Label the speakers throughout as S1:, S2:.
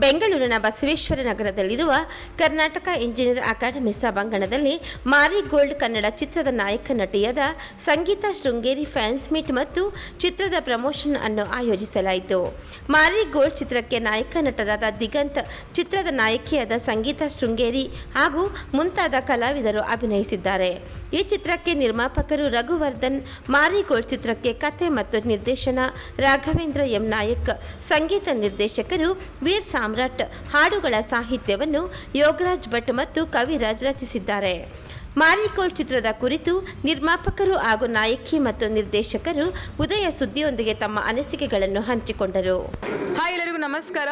S1: ಬೆಂಗಳೂರಿನ ಬಸವೇಶ್ವರ ನಗರದಲ್ಲಿರುವ Karnataka engineer academy ಸಭಾಂಗಣದಲ್ಲಿ ಮಾರಿ ಗೋಲ್ಡ್ ಕನ್ನಡ ಚಿತ್ರದ ನಾಯಕ ನಟಿಯಾದ ಸಂಗೀತ ಶೃಂಗೇರಿ ಫ್ಯಾನ್ಸ್ ಮೀಟ್ ಮತ್ತು ಚಿತ್ರದ ಪ್ರಮೋಷನ್ ಅನ್ನು ಆಯೋಜಿಸಲಾಯಿತು. ಮಾರಿ ಗೋಲ್ಡ್ ಚಿತ್ರಕ್ಕೆ ನಾಯಕ ನಟರಾದ ದಿಗಂತ್, ಚಿತ್ರದ ನಾಯಕಿಯಾದ ಸಂಗೀತ ಶೃಂಗೇರಿ ಹಾಗೂ ಮುಂತಾದ ಕಲಾವಿದರು ಅಭಿನಯಿಸಿದ್ದಾರೆ. ಈ ಚಿತ್ರಕ್ಕೆ ನಿರ್ಮಾಪಕರು ರಘುವರ್ಧನ್, ಮಾರಿ ಗೋಲ್ಡ್ ಚಿತ್ರಕ್ಕೆ ಕಥೆ ಮತ್ತು ನಿರ್ದೇಶನ ರಾಘವೇಂದ್ರ ಎಂ ನಾಯಕ್, ಸಂಗೀತ ನಿರ್ದೇಶಕರು ವೀರ್ ಸಾಮ್ರಾಟ್ ಹಾಡುಗಳ ಸಾಹಿತ್ಯವನ್ನು ಯೋಗರಾಜ್ ಭಟ್ ಮತ್ತು ಕವಿರಾಜ್ ರಚಿಸಿದ್ದಾರೆ. ಮಾರಿಕೋಲ್ಡ್ ಚಿತ್ರದ ಕುರಿತು ನಿರ್ಮಾಪಕರು ಹಾಗೂ ನಾಯಕಿ ಮತ್ತು ನಿರ್ದೇಶಕರು ಉದಯ ಸುದ್ದಿಯೊಂದಿಗೆ ತಮ್ಮ ಅನಿಸಿಕೆಗಳನ್ನು ಹಂಚಿಕೊಂಡರು.
S2: ಹಾಯ್ ಎಲ್ಲರಿಗೂ ನಮಸ್ಕಾರ.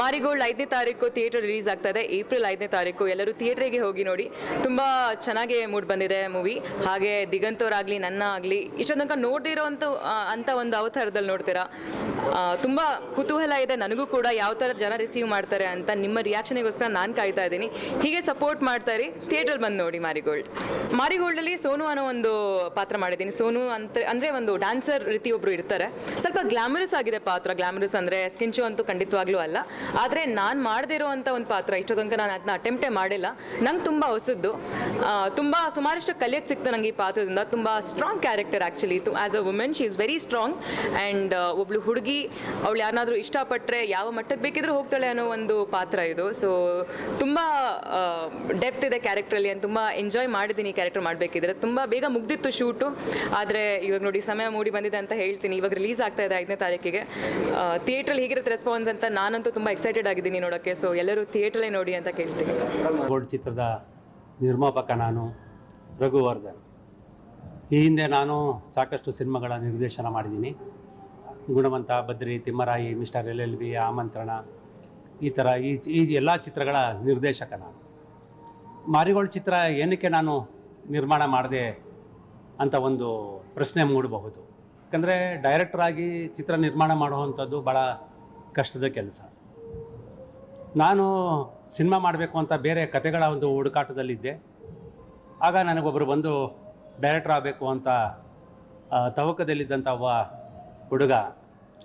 S2: ಮಾರಿಗೋಲ್ಡ್ ಐದನೇ ತಾರೀಕು ಥಿಯೇಟರ್ ರಿಲೀಸ್ ಆಗ್ತಾ ಇದೆ ಏಪ್ರಿಲ್ ಐದನೇ ತಾರೀಕು ಎಲ್ಲರೂ ಥಿಯೇಟ್ರಿಗೆ ಹೋಗಿ ನೋಡಿ. ತುಂಬ ಚೆನ್ನಾಗಿ ಮೂಡ್ ಬಂದಿದೆ ಮೂವಿ. ಹಾಗೆ ದಿಗಂತವ್ರಾಗಲಿ ನನ್ನ ಆಗಲಿ ಇಷ್ಟೊಂದು ತನಕ ಅಂಥ ಒಂದು ಅವತಾರದಲ್ಲಿ ನೋಡ್ತೀರಾ? ತುಂಬ ಕುತೂಹಲ ಇದೆ. ನನಗೂ ಕೂಡ ಯಾವ ಥರ ಜನ ರಿಸೀವ್ ಮಾಡ್ತಾರೆ ಅಂತ ನಿಮ್ಮ ರಿಯಾಕ್ಷನಿಗೋಸ್ಕರ ನಾನು ಕಾಯ್ತಾ ಇದ್ದೀನಿ. ಹೀಗೆ ಸಪೋರ್ಟ್ ಮಾಡ್ತಾ ಇರಿ. ಥಿಯೇಟ್ರಲ್ಲಿ ಬಂದು ನೋಡಿ ಮಾರಿಗೋಲ್ಡ್. ಮಾರಿಗೋಲ್ಡಲ್ಲಿ ಸೋನು ಅನ್ನೋ ಒಂದು ಪಾತ್ರ ಮಾಡಿದ್ದೀನಿ. ಸೋನು ಅಂತ ಅಂದ್ರೆ ಒಂದು ಡ್ಯಾನ್ಸರ್ ರೀತಿ ಒಬ್ರು ಇರ್ತಾರೆ. ಸ್ವಲ್ಪ ಗ್ಲಾಮರಸ್ ಆಗಿದೆ ಪಾತ್ರ. ಗ್ಲಾಮರಸ್ ಅಂದ್ರೆ ಸ್ಕಿನ್ ಶೋ ಅಂತೂ ಖಂಡಿತವಾಗ್ಲೂ ಅಲ್ಲ. ಆದರೆ ನಾನು ಮಾಡದೇ ಇರೋವಂಥ ಒಂದು ಪಾತ್ರ ಇಷ್ಟೋ ನಾನು ಅದನ್ನ ಅಟೆಂಪ್ಟೇ ಮಾಡಿಲ್ಲ. ನಂಗೆ ತುಂಬ ಹೊಸದ್ದು. ತುಂಬಾ ಸುಮಾರಷ್ಟು ಕಲಿಯೋಕ್ಕೆ ಸಿಕ್ತು ನನಗೆ ಈ ಪಾತ್ರದಿಂದ. ತುಂಬ strong character actually as a women she is very strong and ಒಬ್ಳು ಹುಡುಗಿ, ಅವಳು ಯಾರನ್ನಾದ್ರೂ ಇಷ್ಟಪಟ್ಟರೆ ಯಾವ ಮಟ್ಟಕ್ಕೆ ಬೇಕಿದ್ರೂ ಹೋಗ್ತಾಳೆ ಅನ್ನೋ ಒಂದು ಪಾತ್ರ ಇದು. ಸೊ ತುಂಬ ಡೆಪ್ತ್ ಇದೆ ಕ್ಯಾರೆಕ್ಟ್ರಲ್ಲಿ ಅಂತ ತುಂಬಾ ಎಂಜಾಯ್ ಮಾಡಿದ್ದೀನಿ ಈ ಕ್ಯಾರೆಕ್ಟರ್ ಮಾಡಬೇಕಿದ್ರೆ. ತುಂಬ ಬೇಗ ಮುಗ್ದಿತ್ತು ಶೂಟು ಆದರೆ ಇವಾಗ ನೋಡಿ ಸಮಯ ಮೂಡಿ ಬಂದಿದೆ ಅಂತ ಹೇಳ್ತೀನಿ. ಇವಾಗ ರಿಲೀಸ್ ಆಗ್ತಾ ಇದೆ ಐದನೇ ತಾರೀಕಿಗೆ. ಥಿಯೇಟ್ರಲ್ಲಿ ಹೀಗಿರುತ್ತೆ ರೆಸ್ಪಾನ್ಸ್ ಅಂತ ನಾನಂತೂ ತುಂಬ ಎಕ್ಸೈಟೆಡ್ ಆಗಿದ್ದೀನಿ ನೋಡೋಕ್ಕೆ. ಸೊ ಎಲ್ಲರೂ ಥಿಯೇಟ್ರಲ್ಲೇ ನೋಡಿ ಅಂತ ಕೇಳ್ತೀನಿ.
S3: ಗೋಲ್ಡ್ ಚಿತ್ರದ ನಿರ್ಮಾಪಕ ನಾನು ರಘುವರ್ಧನ್. ಈ ಹಿಂದೆ ನಾನು ಸಾಕಷ್ಟು ಸಿನಿಮಾಗಳ ನಿರ್ದೇಶನ ಮಾಡಿದ್ದೀನಿ. Gunavantha Badri Thimmarayi, mister L L B, Aamantrana, ಈ ಥರ ಈ ಈ ಎಲ್ಲ ಚಿತ್ರಗಳ ನಿರ್ದೇಶಕ ನಾನು. ಮಾರಿಗೋಲ್ಡ್ ಚಿತ್ರ ಏನಕ್ಕೆ ನಾನು ನಿರ್ಮಾಣ ಮಾಡಿದೆ ಅಂತ ಒಂದು ಪ್ರಶ್ನೆ ಮೂಡಬಹುದು. ಯಾಕಂದರೆ ಡೈರೆಕ್ಟ್ರಾಗಿ ಚಿತ್ರ ನಿರ್ಮಾಣ ಮಾಡುವಂಥದ್ದು ಭಾಳ ಕಷ್ಟದ ಕೆಲಸ. ನಾನು ಸಿನಿಮಾ ಮಾಡಬೇಕು ಅಂತ ಬೇರೆ ಕತೆಗಳ ಒಂದು ಹುಡುಕಾಟದಲ್ಲಿದ್ದೆ. ಆಗ ನನಗೊಬ್ಬರು ಬಂದು ಡೈರೆಕ್ಟರ್ ಆಗಬೇಕು ಅಂತ ತವಕದಲ್ಲಿದ್ದಂಥ ಒಬ್ಬ ಹುಡುಗ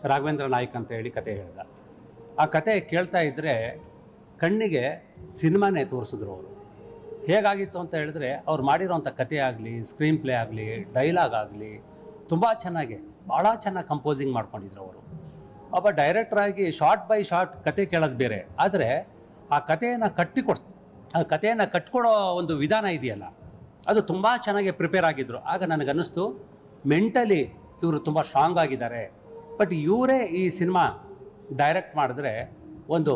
S3: ರಾಘವೇಂದ್ರ ನಾಯ್ಕ್ ಅಂತ ಹೇಳಿ ಕತೆ ಹೇಳಿದ. ಆ ಕತೆ ಕೇಳ್ತಾ ಇದ್ದರೆ ಕಣ್ಣಿಗೆ ಸಿನಿಮಾನೇ ತೋರಿಸಿದ್ರು ಅವರು. ಹೇಗಾಗಿತ್ತು ಅಂತ ಹೇಳಿದ್ರೆ ಅವ್ರು ಮಾಡಿರೋಂಥ ಕತೆ ಆಗಲಿ ಸ್ಕ್ರೀನ್ ಪ್ಲೇ ಆಗಲಿ ಡೈಲಾಗ್ ಆಗಲಿ ತುಂಬ ಚೆನ್ನಾಗಿ ಭಾಳ ಚೆನ್ನಾಗಿ ಕಂಪೋಸಿಂಗ್ ಮಾಡ್ಕೊಂಡಿದ್ರು ಅವರು. ಒಬ್ಬ ಡೈರೆಕ್ಟ್ರಾಗಿ ಶಾರ್ಟ್ ಬೈ ಶಾರ್ಟ್ ಕತೆ ಕೇಳೋದು ಬೇರೆ. ಆದರೆ ಆ ಕಥೆಯನ್ನು ಕಟ್ಟಿಕೊಡ್, ಆ ಕಥೆಯನ್ನು ಕಟ್ಕೊಡೋ ಒಂದು ವಿಧಾನ ಇದೆಯಲ್ಲ, ಅದು ತುಂಬ ಚೆನ್ನಾಗಿ ಪ್ರಿಪೇರ್ ಆಗಿದ್ದರು ಆಗ ನನಗನ್ನಿಸ್ತು ಮೆಂಟಲಿ ಇವರು ತುಂಬ ಸ್ಟ್ರಾಂಗ್ ಆಗಿದ್ದಾರೆ. ಬಟ್ ಇವರೇ ಈ ಸಿನಿಮಾ ಡೈರೆಕ್ಟ್ ಮಾಡಿದ್ರೆ ಒಂದು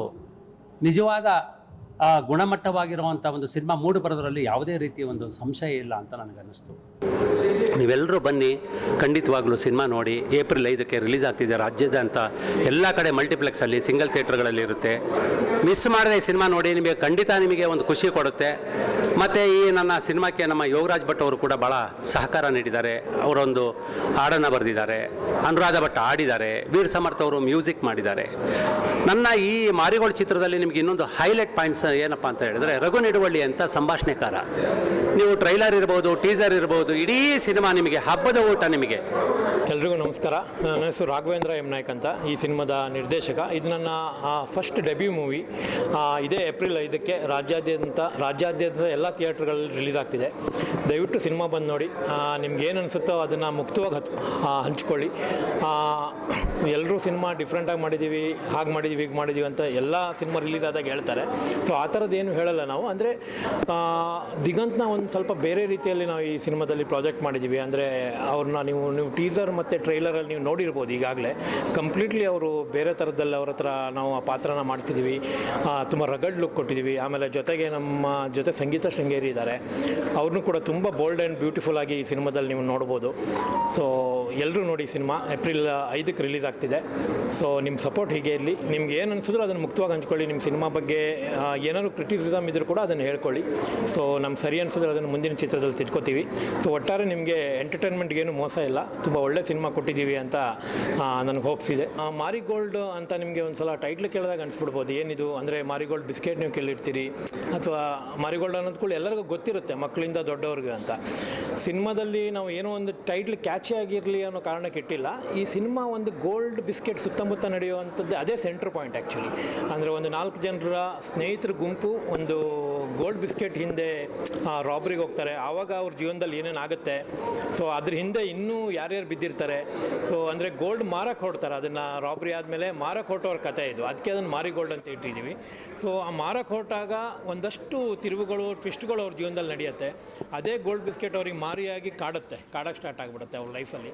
S3: ನಿಜವಾದ ಗುಣಮಟ್ಟವಾಗಿರುವಂಥ ಒಂದು ಸಿನಿಮಾ ಮೂಡಿ ಬರೋದರಲ್ಲಿ ಯಾವುದೇ ರೀತಿಯ ಒಂದು ಸಂಶಯ ಇಲ್ಲ ಅಂತ ನನಗನ್ನಿಸ್ತು. ನೀವೆಲ್ಲರೂ ಬನ್ನಿ, ಖಂಡಿತವಾಗ್ಲೂ ಸಿನಿಮಾ ನೋಡಿ, ಏಪ್ರಿಲ್ ಐದಕ್ಕೆ ರಿಲೀಸ್ ಆಗ್ತಿದೆ ರಾಜ್ಯದಂತ ಎಲ್ಲ ಕಡೆ ಮಲ್ಟಿಪ್ಲೆಕ್ಸಲ್ಲಿ, ಸಿಂಗಲ್ ಥಿಯೇಟ್ರ್ಗಳಲ್ಲಿ ಇರುತ್ತೆ. ಮಿಸ್ ಮಾಡದೆ ಈ ಸಿನಿಮಾ ನೋಡಿ, ನಿಮಗೆ ಖಂಡಿತ ನಿಮಗೆ ಒಂದು ಖುಷಿ ಕೊಡುತ್ತೆ. ಮತ್ತು ಈ ನನ್ನ ಸಿನಿಮಾಕ್ಕೆ ನಮ್ಮ ಯೋಗರಾಜ್ ಭಟ್ ಅವರು ಕೂಡ ಭಾಳ ಸಹಕಾರ ನೀಡಿದ್ದಾರೆ. ಅವರೊಂದು ಹಾಡನ್ನು ಬರೆದಿದ್ದಾರೆ. ಅನುರಾಧ ಭಟ್ ಆಡಿದ್ದಾರೆ ವೀರ್ ಸಮರ್ಥ ಅವರು ಮ್ಯೂಸಿಕ್ ಮಾಡಿದ್ದಾರೆ. ನನ್ನ ಈ ಮಾರಿಗೋಳ್ ಚಿತ್ರದಲ್ಲಿ ನಿಮಗೆ ಇನ್ನೊಂದು ಹೈಲೈಟ್ ಪಾಯಿಂಟ್ಸ್ ಏನಪ್ಪ ಅಂತ ಹೇಳಿದ್ರೆ, ರಘು ನಿಡುವಳ್ಳಿ ಅಂತ ಸಂಭಾಷಣೆಕಾರ. ನೀವು ಟ್ರೈಲರ್ ಇರ್ಬೋದು ಟೀಸರ್ ಇರ್ಬೋದು, ಇಡೀ ಸಿನಿಮಾ ನಿಮಗೆ, ಹಬ್ಬದ ಊಟ ನಿಮಗೆ.
S4: ಎಲ್ರಿಗೂ ನಮಸ್ಕಾರ. ನನ್ನ ಹೆಸರು ರಾಘವೇಂದ್ರ ಎಂ ನಾಯ್ಕ್ ಅಂತ, ಈ ಸಿನಿಮಾದ ನಿರ್ದೇಶಕ. ಇದು ನನ್ನ ಫಸ್ಟ್ ಡೆಬ್ಯೂ ಮೂವಿ ಇದೇ ಏಪ್ರಿಲ್ ಐದಕ್ಕೆ ರಾಜ್ಯಾದ್ಯಂತ ರಾಜ್ಯಾದ್ಯಂತ ಎಲ್ಲ ಥಿಯೇಟ್ರ್ಗಳಲ್ಲಿ ರಿಲೀಸ್ ಆಗ್ತಿದೆ. ದಯವಿಟ್ಟು ಸಿನಿಮಾ ಬಂದು ನೋಡಿ. ನಿಮ್ಗೆ ಏನು ಅನಿಸುತ್ತೋ ಅದನ್ನು ಮುಕ್ತವಾಗಿ ಹಂಚ್ಕೊಳ್ಳಿ. ಎಲ್ಲರೂ ಸಿನಿಮಾ ಡಿಫ್ರೆಂಟಾಗಿ ಮಾಡಿದ್ದೀವಿ ಹಾಗೆ ಮಾಡಿದ್ದೀವಿ ಹೀಗೆ ಮಾಡಿದ್ದೀವಿ ಅಂತ ಎಲ್ಲ ಸಿನಿಮಾ ರಿಲೀಸ್ ಆದಾಗ ಹೇಳ್ತಾರೆ. ಸೊ ಆ ಏನು ಹೇಳಲ್ಲ ನಾವು. ಅಂದರೆ ದಿಗಂತ್ನ ಒಂದು ಸ್ವಲ್ಪ ಬೇರೆ ರೀತಿಯಲ್ಲಿ ನಾವು ಈ ಸಿನಿಮಾದಲ್ಲಿ ಪ್ರಾಜೆಕ್ಟ್ ಮಾಡಿದ್ದೀವಿ ಅಂದರೆ ಅವ್ರನ್ನ ನೀವು ನೀವು ಟೀಸರ್ ಮತ್ತು ಟ್ರೈಲರಲ್ಲಿ ನೀವು ನೋಡಿರ್ಬೋದು ಈಗಾಗಲೇ. ಕಂಪ್ಲೀಟ್ಲಿ ಅವರು ಬೇರೆ ಥರದಲ್ಲಿ ಅವ್ರ ಹತ್ರ ನಾವು ಆ ಪಾತ್ರನ ಮಾಡ್ತಿದ್ದೀವಿ ತುಂಬ ರಗಡ್ ಲುಕ್ ಕೊಟ್ಟಿದ್ದೀವಿ ಆಮೇಲೆ ಜೊತೆಗೆ ನಮ್ಮ ಜೊತೆ ಸಂಗೀತ ಶೃಂಗೇರಿ ಇದ್ದಾರೆ ಅವ್ರನ್ನೂ ಕೂಡ ತುಂಬ ಬೋಲ್ಡ್ ಆ್ಯಂಡ್ ಬ್ಯೂಟಿಫುಲ್ ಆಗಿ ಈ ಸಿನಿಮಾದಲ್ಲಿ ನೀವು ನೋಡ್ಬೋದು. ಸೊ ಎಲ್ಲರೂ ನೋಡಿ ಸಿನಿಮಾ, ಏಪ್ರಿಲ್ ಐದಕ್ಕೆ ರಿಲೀಸ್ ಆಗ್ತಿದೆ. ಸೊ ನಿಮ್ಮ ಸಪೋರ್ಟ್ ಹೀಗೆ ಇರಲಿ. ನಿಮ್ಗೆ ಏನು ಅನಿಸಿದ್ರು ಅದನ್ನು ಮುಕ್ತವಾಗಿ ಹಂಚ್ಕೊಳ್ಳಿ. ನಿಮ್ಮ ಸಿನಿಮಾ ಬಗ್ಗೆ ಏನಾದರೂ ಕ್ರಿಟಿಸಿಸಮ್ ಇದ್ರೂ ಕೂಡ ಅದನ್ನು ಹೇಳ್ಕೊಳ್ಳಿ. ಸೊ ನಮ್ಮ ಸರಿ ಅನಿಸಿದ್ರೆ ಅದನ್ನು ಮುಂದಿನ ಚಿತ್ರದಲ್ಲಿ ತಿಳ್ಕೊತೀವಿ ಸೊ ಒಟ್ಟಾರೆ ನಿಮಗೆ ಎಂಟರ್ಟೈನ್ಮೆಂಟ್ಗೆ ಏನು ಮೋಸ ಇಲ್ಲ. ತುಂಬ ಒಳ್ಳೆ ಸಿನಿಮಾ ಕೊಟ್ಟಿದ್ದೀವಿ ಅಂತ ನನಗೆ ಹೋಪ್ಸ್ ಇದೆ. ಮಾರಿಗೋಲ್ಡ್ ಅಂತ ನಿಮಗೆ ಒಂದು ಸಲ ಟೈಟ್ಲ್ ಕೇಳಿದಾಗ ಅನಿಸ್ಬಿಡ್ಬೋದು. ಏನಿದು? ಅಂದರೆ ಮಾರಿಗೋಲ್ಡ್ ಬಿಸ್ಕೆಟ್ ನೀವು ಕೇಳಿರ್ತೀರಿ. ಅಥವಾ ಮಾರಿಗೋಲ್ಡ್ ಕೂಡ ಎಲ್ಲರಿಗೂ ಗೊತ್ತಿರುತ್ತೆ ಮಕ್ಕಳಿಂದ ದೊಡ್ಡವ್ರಿಗೆ ಅಂತ. ಸಿನಿಮಾದಲ್ಲಿ ನಾವು ಏನೋ ಒಂದು ಟೈಟ್ಲ್ ಕ್ಯಾಚಿ ಆಗಿರಲಿ ಅನ್ನೋ ಕಾರಣಕ್ಕೆ ಇಟ್ಟಿಲ್ಲ. ಈ ಸಿನಿಮಾ ಒಂದು ಗೋಲ್ಡ್ ಬಿಸ್ಕೆಟ್ ಸುತ್ತಮುತ್ತ ನಡೆಯುವಂಥದ್ದು ಅದೇ ಸೆಂಟ್ರ್ ಸೆಂಟರ್ ಪಾಯಿಂಟ್ ಆ್ಯಕ್ಚುಲಿ ಅಂದರೆ ಒಂದು ನಾಲ್ಕು ಜನರ ಸ್ನೇಹಿತರ ಗುಂಪು ಒಂದು ಗೋಲ್ಡ್ ಬಿಸ್ಕೆಟ್ ಹಿಂದೆ ರಾಬ್ರಿಗೆ ಹೋಗ್ತಾರೆ. ಆವಾಗ ಅವ್ರ ಜೀವನದಲ್ಲಿ ಏನೇನು ಆಗುತ್ತೆ. ಸೊ ಅದ್ರ ಹಿಂದೆ ಇನ್ನೂ ಯಾರ್ಯಾರು ಬಿದ್ದಿರ್ತಾರೆ. ಸೊ ಅಂದರೆ ಗೋಲ್ಡ್ ಮಾರಕ್ಕೆ ಹೊಡ್ತಾರೆ. ಅದನ್ನು ರಾಬ್ರಿ ಆದಮೇಲೆ ಮಾರಕ್ಕೆ ಹೊಟ್ಟೋರ ಕತೆ ಇದು. ಅದಕ್ಕೆ ಅದನ್ನು ಮಾರಿ ಗೋಲ್ಡ್ ಅಂತ ಇಟ್ಟಿದ್ದೀವಿ ಸೊ ಆ ಮಾರಕ್ಕೆ ಹೊರಟಾಗ ಒಂದಷ್ಟು ತಿರುವುಗಳು ಟ್ವಿಸ್ಟ್ಗಳು ಅವ್ರ ಜೀವನದಲ್ಲಿ ನಡೆಯುತ್ತೆ. ಅದೇ ಗೋಲ್ಡ್ ಬಿಸ್ಕೆಟ್ ಅವ್ರಿಗೆ ಮಾರಿಯಾಗಿ ಕಾಡುತ್ತೆ. ಕಾಡಕ್ಕೆ ಸ್ಟಾರ್ಟ್ ಆಗಿಬಿಡುತ್ತೆ ಅವ್ರ ಲೈಫಲ್ಲಿ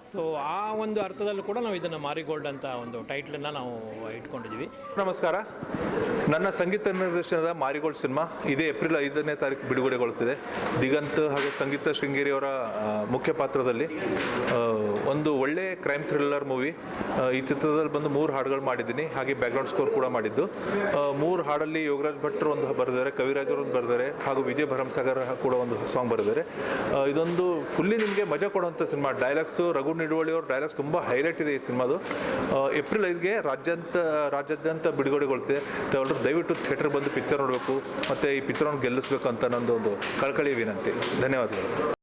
S4: ಸೊ ಆ ಒಂದು ಅರ್ಥದಲ್ಲೂ ಕೂಡ ನಾವು ಇದನ್ನು ಮಾರಿಗೋಲ್ಡ್ ಅಂತ ಒಂದು ಟೈಟ್ಲನ್ನು ನಾವು ಇಟ್ಕೊಂಡಿದ್ದೀವಿ.
S5: ನಮಸ್ಕಾರ. ನನ್ನ ಸಂಗೀತ ನಿರ್ದೇಶನದ ಮಾರಿಗೋಲ್ಡ್ ಸಿನಿಮಾ ಇದೇ ಏಪ್ರಿಲ್ ಐದನೇ ತಾರೀಕು ಬಿಡುಗಡೆಗೊಳ್ಳುತ್ತಿದೆ. ದಿಗಂತ್ ಹಾಗೆ ಸಂಗೀತ ಶೃಂಗೇರಿಯವರ ಮುಖ್ಯ ಪಾತ್ರದಲ್ಲಿ ಒಂದು ಒಳ್ಳೆ ಕ್ರೈಮ್ ಥ್ರಿಲ್ಲರ್ ಮೂವಿ ಈ ಚಿತ್ರದಲ್ಲಿ ಬಂದು ಮೂರು ಹಾಡುಗಳು ಮಾಡಿದ್ದೀನಿ. ಹಾಗೆ ಬ್ಯಾಕ್ಗ್ರೌಂಡ್ ಸ್ಕೋರ್ ಕೂಡ ಮಾಡಿದ್ದು. ಮೂರು ಹಾಡಲ್ಲಿ ಯೋಗರಾಜ್ ಭಟ್ರು ಒಂದು ಬರೆದಿದ್ದಾರೆ, ಕವಿರಾಜ್ ಅವರು ಒಂದು ಬರೆದಿದ್ದಾರೆ, ಹಾಗೂ ವಿಜಯ್ ಭರಮಸಾಗರ್ ಕೂಡ ಒಂದು ಸಾಂಗ್ ಬರೆದಿದ್ದಾರೆ. ಇದೊಂದು ಫುಲ್ಲಿ ನಿಮಗೆ ಮಜಾ ಕೊಡುವಂಥ ಸಿನಿಮಾ. ಡೈಲಾಗ್ಸು ರಘು ನಿಡುವಳಿ ಅವ್ರ ಡೈಲಾಗ್ಸ್ ತುಂಬ ಹೈಲೈಟ್ ಇದೆ ಈ ಸಿನಿಮಾದು. ಏಪ್ರಿಲ್ ಐದ್ಗೆ ರಾಜ್ಯಂತ, ರಾಜ್ಯಾದ್ಯಂತ ಬಿಡುಗಡೆಗೊಳ್ತಿದೆ ತಾವೆಲ್ಲರೂ ದಯವಿಟ್ಟು ಥಿಯೇಟರ್ ಬಂದು ಪಿಕ್ಚರ್ ನೋಡಬೇಕು. ಮತ್ತು ಈ ಪಿಕ್ಚರನ್ನು ಗೆಲ್ಲಿಸ್ಬೇಕು ಅಂತ ನಂದು ಒಂದು ಕಳಕಳಿ ವಿನಂತಿ. ಧನ್ಯವಾದಗಳು.